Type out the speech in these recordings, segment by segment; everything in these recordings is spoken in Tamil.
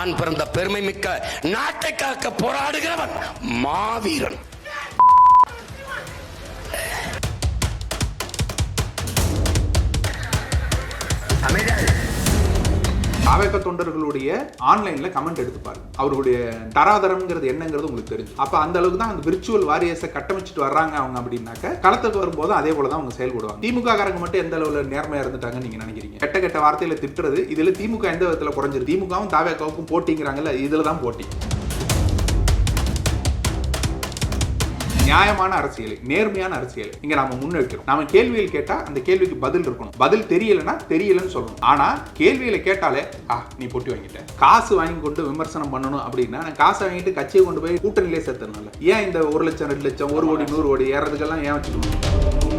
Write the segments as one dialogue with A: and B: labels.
A: தான் பிறந்த பெருமை மிக்க நாட்டை காக்க போராடுகிறவன் மாவீரன்.
B: தாவேக தொண்டர்களுடைய ஆன்லைன்ல கமெண்ட் எடுத்து பாருங்க. அவர்களுடைய தராதரம்ங்கிறது என்னங்கிறது உங்களுக்கு தெரியும் அப்ப அந்த அளவுக்கு தான் அந்த விர்ச்சுவல் வாரியர்ஸை கட்டமைச்சிட்டு வர்றாங்க அவங்க அப்படின்னாக்க களத்துக்கு வரும்போது அதே போல தான் அவங்க செயல்படுவாங்க. திமுக காரங்க மட்டும் எந்த அளவுல நேர்மையா இருந்துட்டாங்க நீங்க நினைக்கிறீங்க? கெட்ட கெட்ட வார்த்தையில திட்டுறது இதுல திமுக எந்த விதத்துல குறைஞ்சிரு திமுகவும் தாவேக்காவுக்கும் போட்டிங்கிறாங்கல்ல இதுல தான் போட்டி. நியாயமான அரசியல் நேர்மையான அரசியல் இங்க நாம முன்வைக்கிறோம். நாம கேள்வியில் கேட்டா அந்த கேள்விக்கு பதில் இருக்கணும். பதில் தெரியலன்னா தெரியலன்னு சொல்லணும். ஆனா கேள்வியில கேட்டாலே ஆ நீ பொட்டி வாங்கிட்ட. காசு வாங்கி கொண்டு விமர்சனம் பண்ணணும் அப்படின்னா நான் காசு வாங்கிட்டு கட்சியை கொண்டு போய் கூட்டணியிலே சேர்த்தனால ஏன் இந்த ஒரு லட்சம் ரெண்டு லட்சம் ஒரு கோடி நூறு கோடி ஏறதுக்கெல்லாம் ஏன் வச்சுக்கணும்?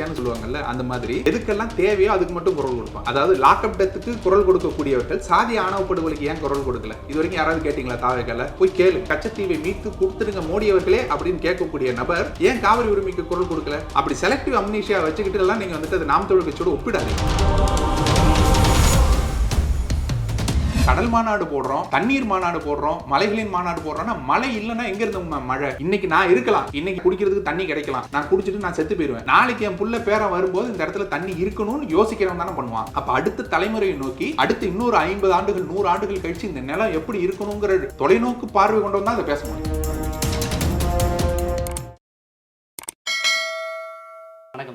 B: செலக்டிவ் சொல்லுவாங்கல்ல அந்த மாதிரி எதுக்கெல்லாம் தேவையோ அதுக்கு மட்டும் குரல் கொடுப்பான். அதாவது லாக்அப் டெத்துக்கு குரல் கொடுக்கக்கூடியவர்கள் சாதி ஆணவ படுகொலைக்கு ஏன் குரல் கொடுக்கல? இது வரைக்கும் யாராவது கேட்டீங்களா தாவைக்கல போய் கேளு. கச்சத்தீவை மீட்டு கொடுத்துருங்க மோடி அவர்களே அப்படின்னு கேட்கக்கூடிய நபர் ஏன் காவிரி உரிமைக்கு குரல் கொடுக்கல? அப்படி செலக்டிவ் அம்னீஷியா வச்சுக்கிட்டு எல்லாம் நீங்க வந்துட்டு அது நாம் தொழில் கட்சியோட ஒப்பிடாதீங்க. கடல் மாநாடு போடுறோம் தண்ணீர் மாநாடு போடுறோம் மலைகளின் மாநாடு போடுறோம்னா மழை இல்லைன்னா எங்க இருந்து மழை? இன்னைக்கு நான் இருக்கலாம். இன்னைக்கு குடிக்கிறதுக்கு தண்ணி கிடைக்கலாம். நான் குடிச்சிட்டு நான் செத்து போயிருவேன். நாளைக்கு என் புள்ள பேரன் வரும்போது இந்த இடத்துல தண்ணி இருக்கணும்னு யோசிக்கிறவன் தானே பண்ணுவான். அப்ப அடுத்த தலைமுறையை நோக்கி அடுத்து இன்னொரு ஐம்பது ஆண்டுகள் நூறு ஆண்டுகள் கழிச்சு இந்த நிலம் எப்படி இருக்கணுங்கிற தொலைநோக்கு பார்வை கொண்டு வந்தா அதை பேச முடியும்.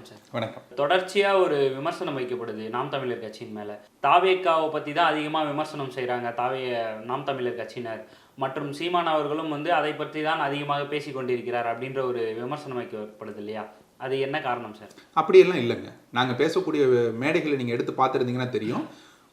C: வணக்கம் சார்
B: வணக்கம்.
C: தொடர்ச்சியா ஒரு விமர்சனம் வைக்கப்படுது நாம் தமிழர் கட்சியின் மேல. தாவேக்காவை பத்தி தான் அதிகமா விமர்சனம் செய்றாங்க தாவே நாம் தமிழர் கட்சியினர். மற்றும் சீமான் அவர்களும் வந்து அதை பற்றி தான் அதிகமாக பேசிக் கொண்டிருக்கிறார் அப்படின்ற ஒரு விமர்சனம் வைக்கப்படுது இல்லையா? அது என்ன காரணம் சார்?
B: அப்படியெல்லாம் இல்லைங்க. நாங்கள் பேசக்கூடிய மேடைகளை நீங்கள் எடுத்து பார்த்துருந்தீங்கன்னா தெரியும்.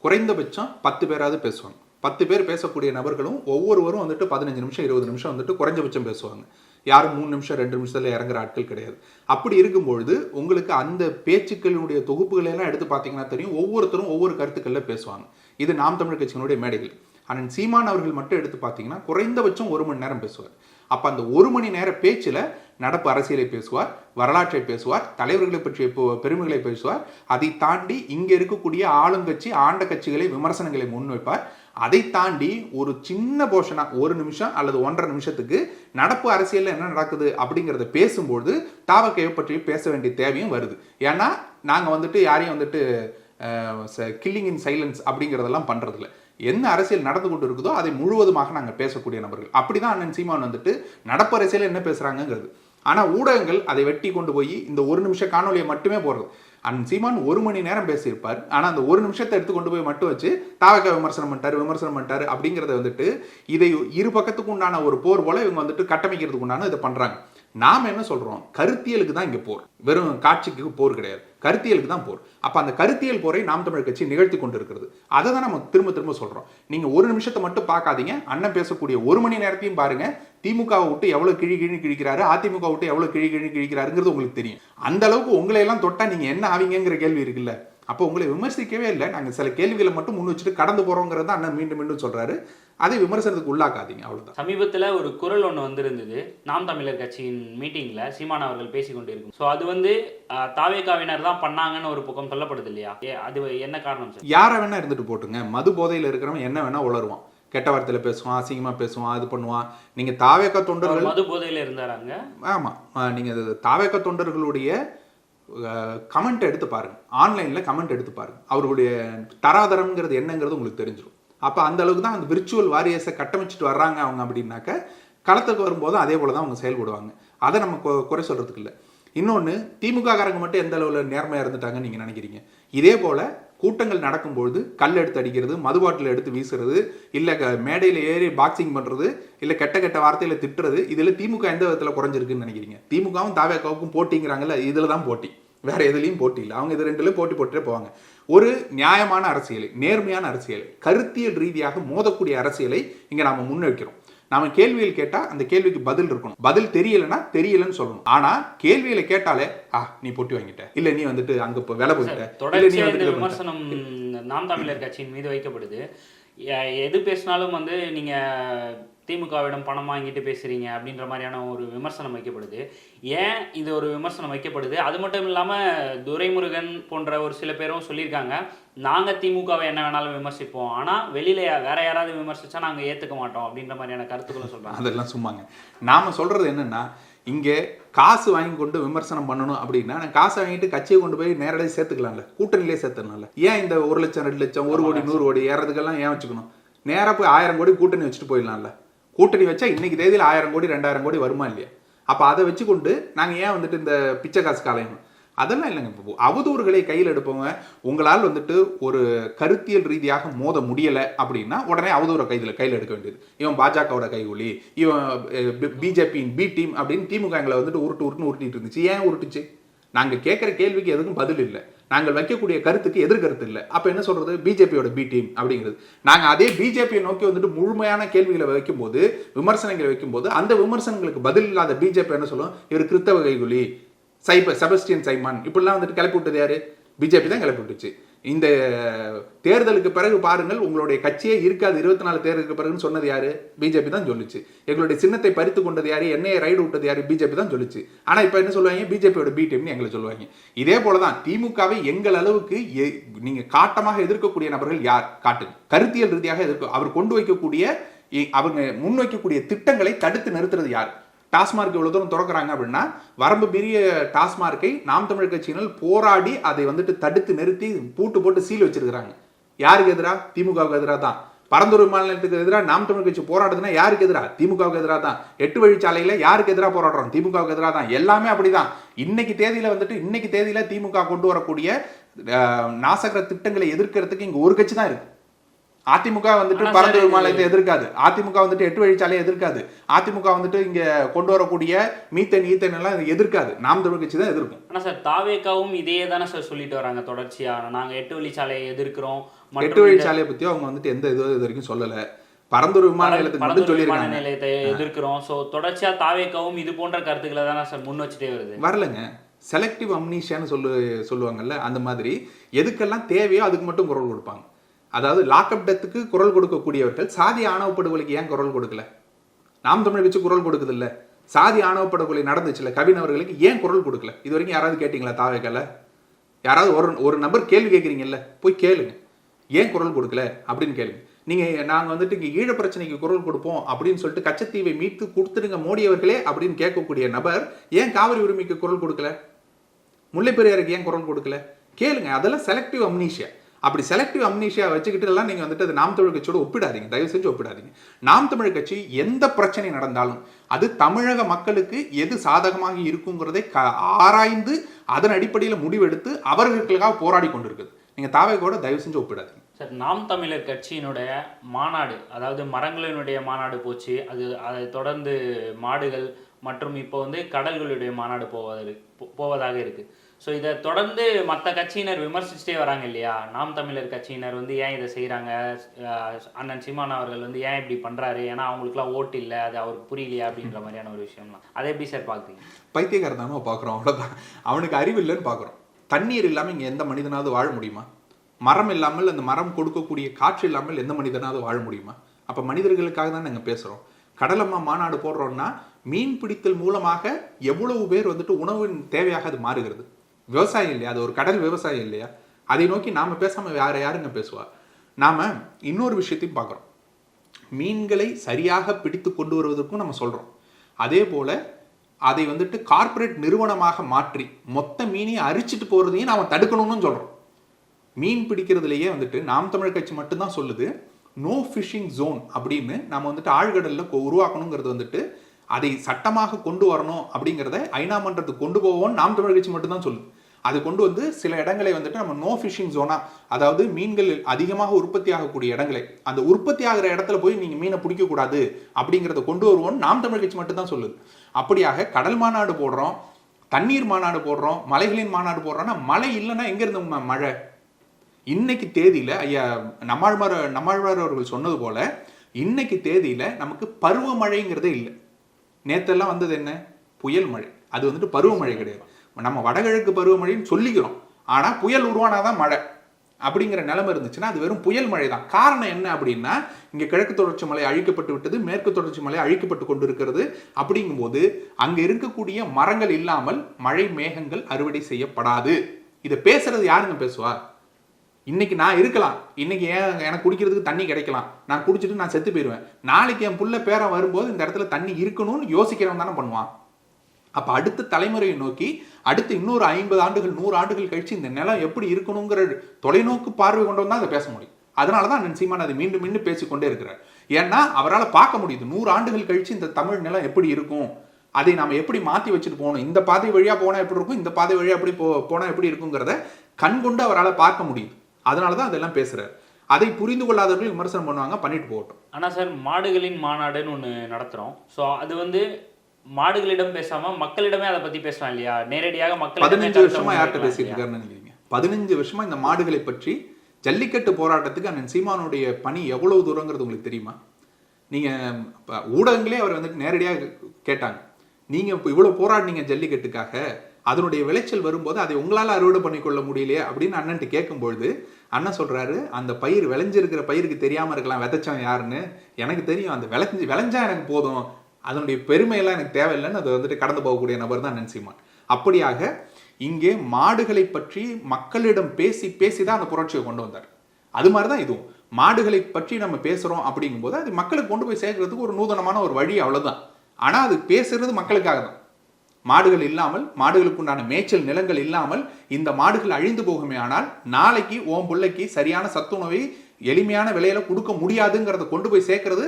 B: குறைந்தபட்சம் பத்து பேராவது பேசுவாங்க. பத்து பேர் பேசக்கூடிய நபர்களும் ஒவ்வொருவரும் வந்துட்டு பதினஞ்சு நிமிஷம் இருபது நிமிஷம் வந்துட்டு குறைஞ்சபட்சம் பேசுவாங்க. யாரும் மூணு நிமிஷம் ரெண்டு நிமிஷத்தில் இறங்குற ஆட்கள் கிடையாது. அப்படி இருக்கும்பொழுது உங்களுக்கு அந்த பேச்சுக்களுடைய தொகுப்புகளெல்லாம் எடுத்து பார்த்தீங்கன்னா தெரியும். ஒவ்வொருத்தரும் ஒவ்வொரு கருத்துக்களில் பேசுவாங்க. இது நாம் தமிழ் கட்சியினுடைய மேடைகள். ஆனால் சீமான் அவர்கள் மட்டும் எடுத்து பார்த்தீங்கன்னா குறைந்தபட்சம் ஒரு மணி நேரம் பேசுவார். அப்போ அந்த ஒரு மணி நேர பேச்சில் நடப்பு அரசியலை பேசுவார் வரலாற்றை பேசுவார் தலைவர்களை பற்றிய பெருமைகளை பேசுவார். அதை தாண்டி இங்கே இருக்கக்கூடிய ஆளுங்கட்சி ஆண்ட கட்சிகளை விமர்சனங்களை முன்வைப்பார். அதை தாண்டி ஒரு சின்ன போர்ஷனாக ஒரு நிமிஷம் அல்லது ஒன்றரை நிமிஷத்துக்கு நடப்பு அரசியலில் என்ன நடக்குது அப்படிங்கிறத பேசும்போது தாவக்கையை பற்றி பேச வேண்டிய தேவையும் வருது. ஏன்னா நாங்கள் வந்துட்டு யாரையும் வந்துட்டு கில்லிங் இன் சைலன்ஸ் அப்படிங்கிறதெல்லாம் பண்ணுறதில்ல என்ன அரசியல் நடந்து கொண்டு இருக்குதோ அதை முழுவதுமாக நாங்கள் பேசக்கூடிய நபர்கள். அப்படிதான் அண்ணன் சீமான் வந்துட்டு நடப்பு அரசியல் என்ன பேசுகிறாங்கங்கிறது ஆனால் ஊடகங்கள் அதை வெட்டி கொண்டு போய் இந்த ஒரு நிமிஷம் காணொலியை மட்டுமே போடுறது. அண்ட் சீமான் ஒரு மணி நேரம் பேசியிருப்பார். ஆனால் அந்த ஒரு நிமிஷத்தை எடுத்து கொண்டு போய் மட்டும் வச்சு தாவக்க விமர்சனம் பண்ணிட்டாரு விமர்சனம் பண்ணிட்டாரு அப்படிங்கிறத வந்துட்டு இதை இரு பக்கத்துக்கு உண்டான ஒரு போர் போல இவங்க வந்துட்டு கட்டமைக்கிறதுக்கு உண்டான இதை பண்ணுறாங்க நாம் என்ன சொல்கிறோம் கருத்தியலுக்கு தான் இங்கே போர். வெறும் காட்சிக்கு போர் கிடையாது. கருத்தியலுக்கு தான் போர். அப்போ அந்த கருத்தியல் போரை நாம் தமிழ் கட்சி நிகழ்த்தி கொண்டு இருக்கிறது அதை தான் நம்ம திரும்ப திரும்ப சொல்கிறோம் நீங்கள் ஒரு நிமிஷத்தை மட்டும் பார்க்காதீங்க. அண்ணன் பேசக்கூடிய ஒரு மணி நேரத்தையும் பாருங்கள் திமுகவை விட்டு எவ்வளவு கிழி கிழி கிழிக்கிறாரு அதிமுக விட்டு எவ்வளவு கிழி கிழி கிழிக்கிறாருங்கிறது உங்களுக்கு தெரியும். அந்த அளவுக்கு உங்களை எல்லாம் தொட்டா நீங்க என்ன ஆவீங்கங்கிற கேள்வி இருக்குல்ல. அப்போ உங்களை விமர்சிக்கவே இல்லை. நாங்க சில கேள்விகளை மட்டும் முன் வச்சுட்டு கடந்து போறோங்கிறத அண்ணன் மீண்டும் மீண்டும் சொல்றாரு. அதை விமர்சனத்துக்கு உள்ளாக்காதீங்க அவ்வளவுதான்.
C: சமீபத்துல ஒரு குரல் ஒன்று வந்திருந்தது. நாம் தமிழர் கட்சியின் மீட்டிங்ல சீமான் அவர்கள் பேசிக் கொண்டிருக்கும். ஸோ அது வந்து அஹ், தாவேக்காவினர் தான் பண்ணாங்கன்னு ஒரு பக்கம் சொல்லப்படுது இல்லையா? அது என்ன காரணம்
B: யாரை வேணா இருந்துட்டு போட்டுங்க. மது போதையில இருக்கிறவன் என்ன வேணா உளருவான். கெட்ட வார்த்தையில பேசுவான் அசிங்கமா பேசுவான் அது பண்ணுவான். நீங்க தாவேக்க தொண்டர்கள்
C: மது போதையில இருந்தாராங்க
B: ஆமா. ஆஹ் நீங்க இது தாவேக்க தொண்டர்களுடைய கமெண்ட் எடுத்து பாருங்க. ஆன்லைன்ல கமெண்ட் எடுத்து பாருங்க. அவர்களுடைய தராதரம்ங்கிறது என்னங்கிறது உங்களுக்கு தெரிஞ்சிடும் அப்ப அந்த அளவுக்கு தான் அந்த விர்ச்சுவல் வாரியர்ஸை கட்டமைச்சிட்டு வர்றாங்க அவங்க அப்படின்னாக்க களத்துக்கு வரும்போது அதே போல தான் அவங்க செயல்படுவாங்க. அதை நம்ம குறை சொல்றதுக்கு இல்லை. இன்னொன்று திமுக காரங்க மட்டும் எந்த அளவில் நேர்மையாக இருந்துட்டாங்கன்னு நீங்கள் நினைக்கிறீங்க? இதே போல கூட்டங்கள் நடக்கும்பொழுது கல் எடுத்து அடிக்கிறது மது பாட்டில் எடுத்து வீசுறது இல்லை மேடையில் ஏறி பாக்ஸிங் பண்ணுறது இல்லை கெட்ட கெட்ட வார்த்தையில் திட்டுறது இதில் திமுக எந்த விதத்தில் குறைஞ்சிருக்குன்னு நினைக்கிறீங்க? திமுகவும் தாவேக்காவுக்கும் போட்டிங்கிறாங்கல்ல இதில் தான் போட்டி. வேற எதுலையும் போட்டி இல்லை. அவங்க இது ரெண்டுலையும் போட்டி போட்டுட்டே போவாங்க. ஒரு நியாயமான அரசியலை நேர்மையான அரசியலை கருத்தியல் ரீதியாக மோதக்கூடிய அரசியலை இங்கே நாம் முன்வைக்கிறோம். நாம கேள்வியில் கேட்டா அந்த கேள்விக்கு பதில் இருக்கணும். பதில் தெரியலனா தெரியலன்னு சொல்லணும். ஆனா கேள்வியில கேட்டாலே ஆ நீ பொட்டி வாங்கிட்ட. இல்ல நீ வந்துட்டு அங்க இப்போ வேலை போயிட்ட.
C: விமர்சனம் நாம் தமிழர் கட்சியின் மீது வைக்கப்படுது. எது பேசினாலும் வந்து நீங்க திமுகவிடம் பணம் வாங்கிட்டு பேசுறீங்க அப்படின்ற மாதிரியான ஒரு விமர்சனம் வைக்கப்படுது. ஏன் இது ஒரு விமர்சனம் வைக்கப்படுது? அது மட்டும் இல்லாமல் துரைமுருகன் போன்ற ஒரு சில பேரும் சொல்லியிருக்காங்க நாங்கள் திமுகவை என்ன வேணாலும் விமர்சிப்போம். ஆனால் வெளியில வேற யாராவது விமர்சிச்சா நாங்கள் ஏற்றுக்க மாட்டோம் அப்படின்ற மாதிரியான கருத்துக்களும் சொல்கிறாங்க
B: அதெல்லாம் சும்மாங்க. நாம சொல்றது என்னன்னா இங்கே காசு வாங்கி கொண்டு விமர்சனம் பண்ணணும் அப்படின்னா நான் காசு வாங்கிட்டு கட்சியை கொண்டு போய் நேரடியாக சேர்த்துக்கலாம்ல. கூட்டணியிலே சேர்த்துக்கலாம்ல ஏன் இந்த ஒரு லட்சம் ரெண்டு லட்சம் ஒரு கோடி நூறு கோடி ஏறதுக்கெல்லாம் ஏன் வச்சுக்கணும்? நேரா போய் ஆயிரம் கோடி கூட்டணி வச்சுட்டு போயிடலாம்ல. கூட்டணி வச்சா இன்னைக்கு தேதியில் ஆயிரம் கோடி ரெண்டாயிரம் கோடி வருமா இல்லையா? அப்போ அதை வச்சுக்கொண்டு நாங்கள் ஏன் வந்துட்டு இந்த பிச்சை காசு காலையணும் அதெல்லாம் இல்லைங்க இப்போ அவதூறுகளை கையில் எடுப்பவங்க உங்களால் வந்துட்டு ஒரு கருத்தியல் ரீதியாக மோத முடியலை அப்படின்னா உடனே அவதூறு கையில் கையில் எடுக்க வேண்டியது. இவன் பாஜகவோட கைகூலி இவன் பிஜேபியின் பி டீம் அப்படின்னு திமுக எங்களை வந்துட்டு உருட்டு உருட்டுன்னு உருட்டிட்டு இருந்துச்சு. ஏன் உருட்டுச்சு? நாங்கள் கேட்குற கேள்விக்கு எதுக்கும் பதில் இல்லை. நாங்கள் வைக்கக்கூடிய கருத்துக்கு எதிர்கருத்து இல்லை. அப்போ என்ன சொல்றது? பிஜேபியோட பி டீம் அப்படிங்கிறது. நாங்கள் அதே பிஜேபியை நோக்கி வந்துட்டு முழுமையான கேள்விகளை வைக்கும்போது விமர்சனங்களை வைக்கும்போது அந்த விமர்சனங்களுக்கு பதில் இல்லாத பிஜேபி என்ன சொல்லும்? இவர் கிறித்தவ கைகுலி சைப செபஸ்டியன் சைமான் இப்படிலாம் வந்துட்டு கிளப்பி விட்டது யாரு? பிஜேபி தான் கிளப்பி விட்டுச்சு. இந்த தேர்தலுக்கு பிறகு பாருங்கள் உங்களுடைய கட்சியே இருக்காது. இருபத்தி நாலு தேர்தலுக்கு பிறகுன்னு சொன்னது யாரு? பிஜேபி தான் சொல்லுச்சு. எங்களுடைய சின்னத்தை பறித்து கொண்டது யாரு? என்னையை ரைடு விட்டது யாரு? பிஜேபி தான் சொல்லுச்சு. ஆனா இப்போ என்ன சொல்லுவாங்க? பிஜேபியோட பி டீம்னு எங்களை சொல்லுவாங்க. இதே போலதான் திமுகவை எங்கள் அளவுக்கு எ- நீங்க காட்டமாக எதிர்க்கக்கூடிய நபர்கள் யார்? காட்டுங்க. கருத்தியல் ரீதியாக எதிர்க்க அவர் கொண்டு வைக்கக்கூடிய இ- அவங்க முன்வைக்கக்கூடிய திட்டங்களை தடுத்து நிறுத்துறது யார்? டாஸ்மார்க் இவ்வளோ தூரம் திறக்கிறாங்க அப்படின்னா வரம்பு பெரிய டாஸ்மார்க்கை நாம் தமிழர் கட்சியினர் போராடி அதை வந்துட்டு தடுத்து நிறுத்தி பூட்டு போட்டு சீல் வச்சிருக்கிறாங்க. யாருக்கு எதிராக திமுகவுக்கு எதிராக தான். பரந்தூர் மாநிலத்துக்கு எதிராக நாம் தமிழ் கட்சி போராடுதுன்னா யாருக்கு எதிராக திமுகவுக்கு எதிராக தான். எட்டு வழிச்சாலையில் யாருக்கு எதிராக போராடுறோம்? திமுகவுக்கு எதிராக தான். எல்லாமே அப்படிதான். இன்னைக்கு தேதியில் வந்துட்டு இன்னைக்கு தேதியில் திமுக கொண்டு வரக்கூடிய நாசகர திட்டங்களை எதிர்க்கிறதுக்கு இங்கே ஒரு கட்சி தான் இருக்கு. அதிமுக வந்துட்டு
C: ஆனா
B: பரந்தூர்
C: சார்,
B: மாநிலத்தை எதிர்க்காது. அதிமுக வந்துட்டு எட்டு வழிச்சாலையை எதிர்க்காது. அதிமுக வந்துட்டு இங்க கொண்டு வரக்கூடிய மீத்தன் ஈத்தன் எல்லாம் எதிர்க்காது. நாம் தமிழ் கட்சி தான் எதிர்க்கும்.
C: ஆனால் சார் தாவேக்காவும் இதே தானே சார் சொல்லிட்டு வராங்க தொடர்ச்சியா. நாங்கள் எட்டு வழிச்சாலையை எதிர்க்கிறோம்.
B: எட்டு வழிச்சாலையை பத்தி அவங்க வந்துட்டு எந்த இது இது வரைக்கும் சொல்லல. பரந்தூர் விமான நிலையத்துக்கு
C: விமான
B: சொல்லியிருக்காங்க.
C: நிலையத்தை எதிர்க்கிறோம். ஸோ தொடர்ச்சியா தாவேக்காவும் இது போன்ற கருத்துக்களை தானே சார் முன் வச்சுட்டே வருது.
B: வரலங்க. செலக்டிவ் அம்னீஷியான்னு சொல்லு சொல்லுவாங்கல்ல அந்த மாதிரி. எதுக்கெல்லாம் தேவையோ அதுக்கு மட்டும் குரல் கொடுப்பாங்க. அதாவது லாக்அப் டெத்துக்கு குரல் கொடுக்கக்கூடியவர்கள் சாதி ஆணவ படுகொலைக்கு ஏன் குரல் கொடுக்கல? நாம் தமிழ் வச்சு குரல் கொடுக்குது இல்லை சாதி ஆணவ படுகொலை நடந்துச்சுல கவின் அவர்களுக்கு ஏன் குரல் கொடுக்கல? இது வரைக்கும் யாராவது கேட்டீங்களா தாவேக்கல யாராவது ஒரு ஒரு நபர் கேள்வி கேட்குறீங்கல்ல போய் கேளுங்க. ஏன் குரல் கொடுக்கல? அப்படின்னு கேளுங்க. நீங்கள் நாங்கள் வந்துட்டு இங்கே ஈழ பிரச்சனைக்கு குரல் கொடுப்போம் அப்படின்னு சொல்லிட்டு கச்சத்தீவை மீட்டு கொடுத்துருங்க மோடி அவர்களே அப்படின்னு கேட்கக்கூடிய நபர் ஏன் காவிரி உரிமைக்கு குரல் கொடுக்கல? முல்லைப்பெரியாருக்கு ஏன் குரல் கொடுக்கல? கேளுங்க அதெல்லாம் செலக்டிவ் அம்னீஷியா அப்படி செலக்டிவ் அம்னீஷியா வச்சுக்கிட்டு எல்லாம் நீங்கள் வந்துட்டு அது நாம் தமிழ் கட்சியோட ஒப்பிடாதீங்க. தயவு செஞ்சு ஒப்பிடாதீங்க. நாம் தமிழ் கட்சி எந்த பிரச்சனை நடந்தாலும் அது தமிழக மக்களுக்கு எது சாதகமாக இருக்குங்கிறதை க- ஆராய்ந்து அதன் அடிப்படையில் முடிவெடுத்து அவர்களுக்காக போராடி கொண்டிருக்குது. நீங்க தாவை கூட தயவு செஞ்சு ஒப்பிடாதீங்க.
C: சார் நாம் தமிழர் கட்சியினுடைய மாநாடு அதாவது மரங்களினுடைய மாநாடு போச்சு. அது அதை தொடர்ந்து மாடுகள் மற்றும் இப்போ வந்து கடல்களுடைய மாநாடு போவதாக போ- போவதாக இருக்கு. ஸோ இதை தொடர்ந்து மற்ற கட்சியினர் விமர்சிச்சுட்டே வராங்க இல்லையா? நாம் தமிழர் கட்சியினர் வந்து ஏன் இதை செய்கிறாங்க அண்ணன் சீமான் அவர்கள் வந்து ஏன் இப்படி பண்ணுறாரு ஏன்னா அவங்களுக்குலாம் ஓட்டு இல்லை அது அவருக்கு புரியலையா அப்படின்ற மாதிரியான ஒரு விஷயம்லாம். அதை எப்படி சார் பார்க்குறீங்க
B: பைத்தியக்காரதானோ பார்க்குறோம் அவ்வளோதான் அவனுக்கு அறிவு இல்லைன்னு பார்க்குறோம் தண்ணீர் இல்லாமல் இங்கே எந்த மனிதனாவது வாழ முடியுமா? மரம் இல்லாமல் அந்த மரம் கொடுக்கக்கூடிய காற்று இல்லாமல் எந்த மனிதனாவது வாழ முடியுமா? அப்போ மனிதர்களுக்காக தான் நாங்கள் பேசுகிறோம் கடலம்மா மாநாடு போடுறோம்னா மீன் பிடித்தல் மூலமாக எவ்வளவு பேர் வந்துட்டு உணவின் தேவையாக அது மாறுகிறது. விவசாயம் இல்லையா? அது ஒரு கடல் விவசாயம் இல்லையா? அதை நோக்கி நாம் பேசாமல் வேற யாருங்க பேசுவா? நாம் இன்னொரு விஷயத்தையும் பார்க்குறோம். மீன்களை சரியாக பிடித்து கொண்டு வருவதற்கும் நம்ம சொல்கிறோம் அதே போல் அதை வந்துட்டு கார்ப்பரேட் நிறுவனமாக மாற்றி மொத்த மீனையும் அரிச்சிட்டு போகிறதையும் நாம் தடுக்கணும்னு சொல்கிறோம் மீன் பிடிக்கிறதுலையே வந்துட்டு நாம் தமிழ் கட்சி மட்டும்தான் சொல்லுது. நோ ஃபிஷிங் ஜோன் அப்படின்னு நம்ம வந்துட்டு ஆழ்கடலில் உருவாக்கணுங்கிறது வந்துட்டு அதை சட்டமாக கொண்டு வரணும் அப்படிங்கிறத ஐநா மன்றத்துக்கு கொண்டு போவோம் நாம் தமிழ் கட்சி மட்டும்தான் சொல்லுது. அது கொண்டு வந்து சில இடங்களை வந்துட்டு நம்ம நோ ஃபிஷிங் ஜோனா அதாவது மீன்கள் அதிகமாக உற்பத்தி ஆகக்கூடிய இடங்களை அந்த உற்பத்தி ஆகிற இடத்துல போய் நீங்கள் மீனை பிடிக்கக்கூடாது அப்படிங்கிறத கொண்டு வருவோம் நாம் தமிழ் கட்சி மட்டும்தான் சொல்லுது. அப்படியாக கடல் மாநாடு போடுறோம் தண்ணீர் மாநாடு போடுறோம் மலைகளின் மாநாடு போடுறோம்னா மழை இல்லைன்னா எங்கேருந்து மழை? இன்னைக்கு தேதியில் ஐயா நம்மாழ்வார் நம்மாழ்வார் அவர்கள் சொன்னது போல இன்னைக்கு தேதியில் நமக்கு பருவமழைங்கிறதே இல்லை. நேத்தெல்லாம் வந்தது என்ன? புயல் மழை. அது வந்துட்டு பருவமழை கிடையாது. நம்ம வடகிழக்கு பருவமழைன்னு சொல்லிக்கிறோம். ஆனால் புயல் உருவானாதான் மழை. அப்படிங்கிற நிலைமை இருந்துச்சுன்னா அது வெறும் புயல் மழை தான் காரணம் என்ன அப்படின்னா இங்கே கிழக்கு தொடர்ச்சி மலை அழிக்கப்பட்டு விட்டது மேற்கு தொடர்ச்சி மலை அழிக்கப்பட்டு கொண்டிருக்கிறது அப்படிங்கும்போது அங்கே இருக்கக்கூடிய மரங்கள் இல்லாமல் மழை மேகங்கள் அறுவடை செய்யப்படாது. இதை பேசுறது யாருங்க பேசுவா? இன்னைக்கு நான் இருக்கலாம். இன்னைக்கு ஏன் எனக்கு குடிக்கிறதுக்கு தண்ணி கிடைக்கலாம்? நான் குடிச்சிட்டு நான் செத்து போயிடுவேன் நாளைக்கு என் புள்ள பேரன் வரும்போது இந்த இடத்துல தண்ணி இருக்கணும்னு யோசிக்கிறவன் தானே பண்ணுவான். அப்போ அடுத்த தலைமுறையை நோக்கி அடுத்து இன்னொரு ஐம்பது ஆண்டுகள் நூறு ஆண்டுகள் கழிச்சு இந்த நிலம் எப்படி இருக்கணுங்கிற தொலைநோக்கு பார்வை கொண்டு தான் அதை பேச முடியும். அதனால தான் அண்ணன் சீமான் அதை மீண்டும் மீண்டும் பேசிக்கொண்டே இருக்கிறார். ஏன்னா அவரால் பார்க்க முடியுது நூறு ஆண்டுகள் கழிச்சு இந்த தமிழ் நிலம் எப்படி இருக்கும்? அதை நாம் எப்படி மாற்றி வச்சுட்டு போகணும்? இந்த பாதை வழியாக போனால் எப்படி இருக்கும்? இந்த பாதை வழியா எப்படி போ போனால் எப்படி இருக்குங்கிறத கண் கொண்டு அவரால் பார்க்க முடியுது. அதனால தான் அதெல்லாம் பேசுகிறார் அதை புரிந்து கொள்ளாதவர்கள் விமர்சனம் பண்ணுவாங்க பண்ணிட்டு போகட்டும்.
C: ஆனால் சார் மாடுகளின் மாநாடுன்னு ஒன்று நடத்துகிறோம் ஸோ அது வந்து மாடுகளிடம் பேசாம மக்களிடமே அதை பத்தி பேசலாம் இல்லையா? நேரடியாக மக்களிடமே
B: பதினஞ்சு வருஷமா யார்கிட்ட பேசிட்டு? இருக்காருன்னு பதினஞ்சு வருஷமா இந்த மாடுகளை பற்றி ஜல்லிக்கட்டு போராட்டத்துக்கு அண்ணன் சீமானுடைய பணி எவ்வளவு தூரங்கிறது உங்களுக்கு தெரியுமா? நீங்க ஊடகங்களே அவர் வந்துட்டு நேரடியாக கேட்டாங்க. நீங்க இப்போ இவ்வளவு போராடினீங்க ஜல்லிக்கட்டுக்காக அதனுடைய விளைச்சல் வரும்போது அதை உங்களால அறுவடை பண்ணிக்கொள்ள முடியலையே அப்படின்னு அண்ணன்ட்டு கேட்கும்பொழுது அண்ணன் சொல்றாரு அந்த பயிர் விளைஞ்சிருக்கிற பயிருக்கு தெரியாம இருக்கலாம் விதைச்சவன் யாருன்னு? எனக்கு தெரியும் அந்த விளைஞ்சு விளைஞ்சா எனக்கு போதும். அதனுடைய பெருமையெல்லாம் எனக்கு தேவையில்லைன்னு அது வந்துட்டு கடந்து போகக்கூடிய நபர் தான் அண்ணன் அப்படியாக இங்கே மாடுகளை பற்றி மக்களிடம் பேசி பேசி தான் அந்த புரட்சியை கொண்டு வந்தார். அது மாதிரி தான் இதுவும். மாடுகளை பற்றி நம்ம பேசுகிறோம் அப்படிங்கும்போது அது மக்களுக்கு கொண்டு போய் சேர்க்கறதுக்கு ஒரு நூதனமான ஒரு வழி அவ்வளோதான் ஆனால் அது பேசுறது மக்களுக்காக தான். மாடுகள் இல்லாமல் மாடுகளுக்கு உண்டான மேய்ச்சல் நிலங்கள் இல்லாமல் இந்த மாடுகள் அழிந்து போகுமே ஆனால் நாளைக்கு ஓம் பிள்ளைக்கு சரியான சத்துணவை எளிமையான விலையில கொடுக்க முடியாதுங்கிறத கொண்டு போய் சேர்க்கறது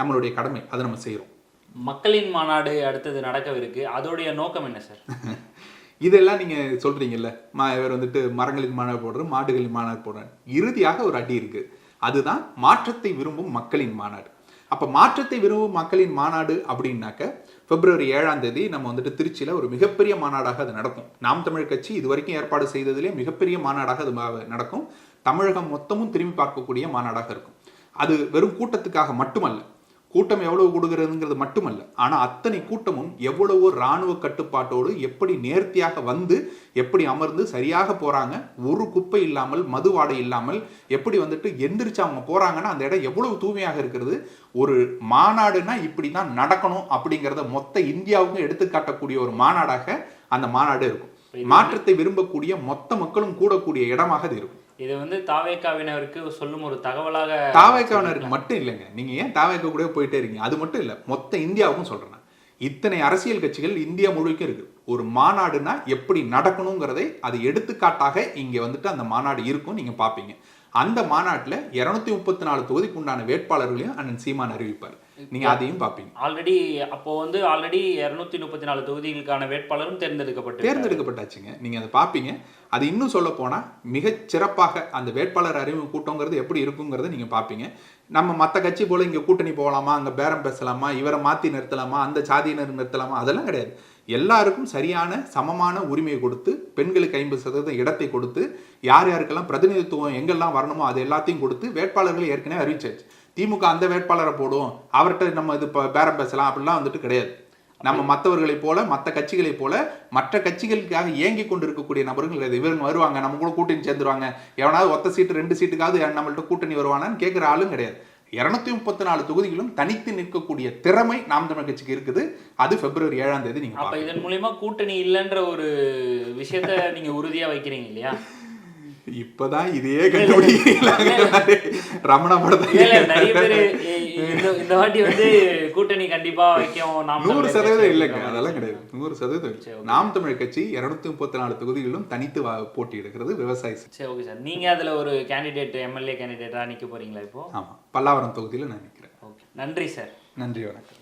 B: நம்மளுடைய கடமை. அதை நம்ம செய்கிறோம்
C: மக்களின் மாநாடு அடுத்தது நடக்கவிருக்கு. அதோடைய நோக்கம் என்ன சார்?
B: இதெல்லாம் நீங்கள் சொல்கிறீங்கல்ல மா இவர் வந்துட்டு மரங்களின் மாநாடு போடுறோம் மாடுகளின் மாநாடு போடுறேன் இறுதியாக ஒரு அடி இருக்கு. அதுதான் மாற்றத்தை விரும்பும் மக்களின் மாநாடு. அப்போ மாற்றத்தை விரும்பும் மக்களின் மாநாடு அப்படின்னாக்க பிப்ரவரி ஏழாம் தேதி நம்ம வந்துட்டு திருச்சியில் ஒரு மிகப்பெரிய மாநாடாக அது நடக்கும். நாம் தமிழ் கட்சி இது வரைக்கும் ஏற்பாடு செய்ததிலே மிகப்பெரிய மாநாடாக அது மா- நடக்கும். தமிழகம் மொத்தமும் திரும்பி பார்க்கக்கூடிய மாநாடாக இருக்கும். அது வெறும் கூட்டத்துக்காக மட்டுமல்ல கூட்டம் எவ்வளவு கூடுகிறதுங்கிறது மட்டுமல்ல. ஆனா அத்தனை கூட்டமும் எவ்வளவோ ராணுவ கட்டுப்பாட்டோடு எப்படி நேர்த்தியாக வந்து எப்படி அமர்ந்து சரியாக போறாங்க ஒரு குப்பை இல்லாமல் மது வாடை இல்லாமல் எப்படி வந்துட்டு எந்திரிச்சு அவங்க போறாங்கன்னா அந்த இடம் எவ்வளவு தூய்மையாக இருக்கிறது ஒரு மாநாடுனா இப்படி தான் நடக்கணும் அப்படிங்கிறத மொத்த இந்தியாவுக்கும் எடுத்துக்காட்டக்கூடிய ஒரு மாநாடாக அந்த மாநாடு இருக்கும். மாற்றத்தை விரும்பக்கூடிய மொத்த மக்களும் கூடக்கூடிய இடமாக அது இருக்கும்.
C: இது வந்து தாவேக்காவினருக்கு சொல்லும் ஒரு தகவலாக
B: தாவேக்காவினருக்கு மட்டும் இல்லைங்க. நீங்க ஏன் தாவேக்க கூட போயிட்டே இருக்கீங்க? அது மட்டும் இல்ல. மொத்த இந்தியாவுக்கும் சொல்றேன். இத்தனை அரசியல் கட்சிகள் இந்தியா முழுக்க இருக்கு. ஒரு மாநாடுனா எப்படி நடக்கணுங்கிறதை அது எடுத்துக்காட்டாக இங்க வந்துட்டு அந்த மாநாடு இருக்கும் நீங்க பாப்பீங்க. அந்த மாநாட்டுல இருநூத்தி முப்பத்தி நாலு தொகுதிக்கு உண்டான வேட்பாளர்களையும் அண்ணன் சீமான் அறிவிப்பார். நீங்க அதையும் பாப்பீங்க.
C: ஆல்ரெடி அப்போ வந்து ஆல்ரெடி இருநூத்தி முப்பத்தி நாலு தொகுதிகளுக்கான வேட்பாளரும் தேர்ந்தெடுக்கப்பட்டு
B: தேர்ந்தெடுக்கப்பட்டாச்சுங்க. நீங்க அதை பாப்பீங்க. அது இன்னும் சொல்ல போனால் மிகச் சிறப்பாக அந்த வேட்பாளர் அறிவு கூட்டங்கிறது எப்படி இருக்குங்கிறத நீங்கள் பார்ப்பீங்க. நம்ம மற்ற கட்சி போல் இங்கே கூட்டணி போகலாமா? அங்கே பேரம் பேசலாமா? இவரை மாற்றி நிறுத்தலாமா? அந்த சாதியினர் நிறுத்தலாமா? அதெல்லாம் கிடையாது. எல்லாருக்கும் சரியான சமமான உரிமையை கொடுத்து பெண்களுக்கு ஐம்பது சதவீதம் இடத்தை கொடுத்து யார் யாருக்கெல்லாம் பிரதிநிதித்துவம் எங்கெல்லாம் வரணுமோ அது எல்லாத்தையும் கொடுத்து வேட்பாளர்களை ஏற்கனவே அறிவிச்சாச்சு. திமுக அந்த வேட்பாளரை போடும் அவர்கிட்ட நம்ம இது பேரம் பேசலாம். அப்படிலாம் வந்துட்டு கிடையாது. நம்ம மற்றவர்களைப் போல மற்ற கட்சிகளைப் போல மற்ற கட்சிகளுக்காக ஏங்கி கொண்டிருக்கக்கூடிய நபர்கள் கிடையாது இவங்க வருவாங்க நம்ம கூட கூட்டணி சேர்ந்துருவாங்க. எவனாவது ஒத்த சீட்டு ரெண்டு சீட்டுக்காவது நம்மள்ட்ட கூட்டணி வருவானான்னு கேட்குற ஆளும் கிடையாது. இருநூத்தி முப்பத்தி நாலு தொகுதிகளும் தனித்து நிற்கக்கூடிய திறமை நாம் தமிழ் கட்சிக்கு இருக்குது. அது பிப்ரவரி ஏழாம் தேதி நீங்க
C: அப்ப. இதன் மூலியமா கூட்டணி இல்லைன்ற ஒரு விஷயத்த நீங்க உறுதியா வைக்கிறீங்க இல்லையா?
B: இப்பதான் இதையே கண்டுபிடிக்கிறாங்க ரமணா படத்தை
C: இந்த வாட்டி வந்து கூட்டணி கண்டிப்பா வைக்கும். நாம்
B: நூறு சதவீதம் இல்லைங்க அதெல்லாம். கிடையாது. நூறு சதவீதம். நாம் தமிழ் கட்சி இருநூத்தி முப்பத்தி நாலு தொகுதிகளிலும் தனித்து போட்டியிடுகிறது விவசாயி
C: சரி ஓகே சார். நீங்க அதுல ஒரு கேண்டிடேட் எம்எல்ஏ கேண்டிடேட்டா நிக்க போறீங்களா இப்போ?
B: ஆமா பல்லாவரம் தொகுதியில நான் நிற்கிறேன்
C: ஓகே. நன்றி சார்.
B: நன்றி வணக்கம்.